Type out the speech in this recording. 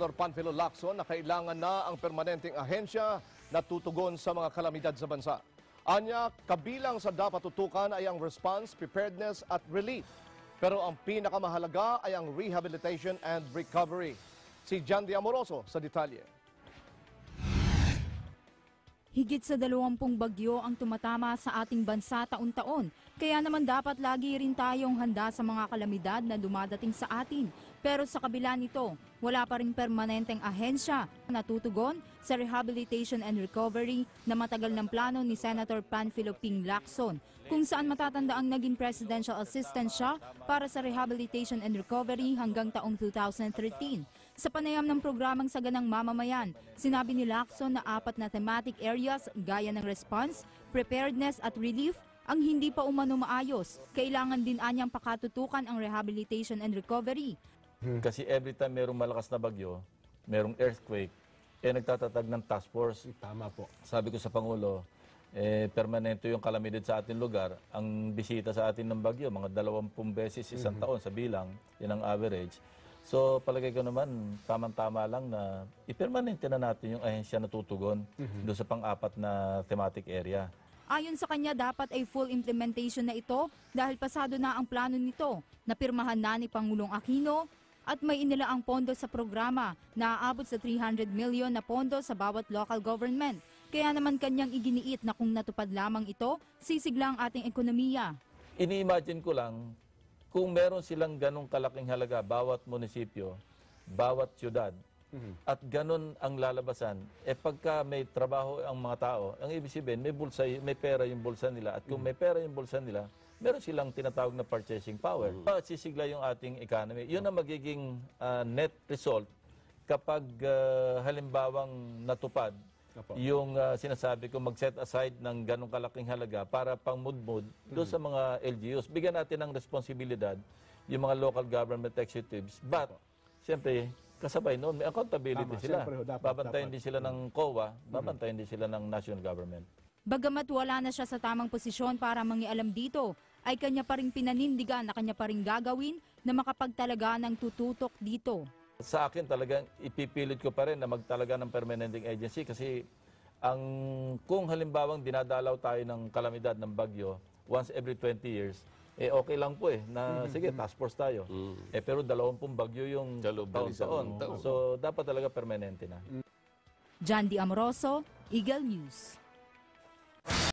Senator Panfilo Lacson na kailangan na ang permanenteng ahensya na tutugon sa mga kalamidad sa bansa. Anya, kabilang sa dapat tutukan ay ang response, preparedness at relief. Pero ang pinakamahalaga ay ang rehabilitation and recovery. Si Di Amoroso sa detalye. Higit sa dalawampung bagyo ang tumatama sa ating bansa taon-taon. Kaya naman dapat lagi rin tayong handa sa mga kalamidad na dumadating sa atin. Pero sa kabila nito, wala pa rin permanenteng ahensya na tutugon sa rehabilitation and recovery na matagal ng plano ni Senator Panfilo Ping Lacson, kung saan matatanda ang naging presidential assistant siya para sa rehabilitation and recovery hanggang taong 2013. Sa panayam ng programang Saganang Mamamayan, sinabi ni Lacson na apat na thematic areas gaya ng response, preparedness at relief ang hindi pa umano maayos. Kailangan din anyang pakatutukan ang rehabilitation and recovery. Kasi every time merong malakas na bagyo, merong earthquake, eh nagtatatag ng task force. Tama po. Sabi ko sa Pangulo, eh, permanente yung kalamidad sa ating lugar. Ang bisita sa atin ng bagyo, mga dalawampung beses isang taon sa bilang, yun ang average. So palagay ko naman, tamang-tama lang na ipermanente na natin yung ahensya na tutugon doon sa pang-apat na thematic area. Ayon sa kanya, dapat ay full implementation na ito dahil pasado na ang plano nito na pirmahan na ni Pangulong Aquino at may inilaang pondo sa programa na aabot sa 300 million na pondo sa bawat local government. Kaya naman kanyang iginiit na kung natupad lamang ito, sisigla ang ating ekonomiya. Ini-imagine ko lang, kung meron silang ganong kalaking halaga bawat munisipyo, bawat syudad, at ganon ang lalabasan, eh pagka may trabaho ang mga tao, ang ibig sabihin, may, bulsa, may pera yung bulsa nila. At kung may pera yung bulsa nila, meron silang tinatawag na purchasing power. At sisigla yung ating economy. Yun ang magiging ah, net result kapag ah, halimbawang natupad Opo. yung ah, sinasabi ko mag-set aside ng ganong kalaking halaga para pang mudmud doon sa mga LGUs. Bigyan natin ng responsibilidad yung mga local government executives. But, siyempre, kasabay noon, may accountability Tama, sila. siyempre, dapat- babantayan dapat. din sila ng COA, babantayan din sila ng national government. Bagamat wala na siya sa tamang posisyon para mangialam dito, ay kanya pa rin pinanindigan na kanya pa rin gagawin na makapagtalaga ng tututok dito. Sa akin talagang ipipilit ko pa rin na magtalaga ng permanenting agency kasi ang kung halimbawang dinadalaw tayo ng kalamidad ng bagyo once every 20 years, eh okay lang po eh na sige task force tayo. Eh pero dalawampung bagyo yung taon-taon. taon. So dapat talaga permanente na. John D. Amoroso, Eagle News.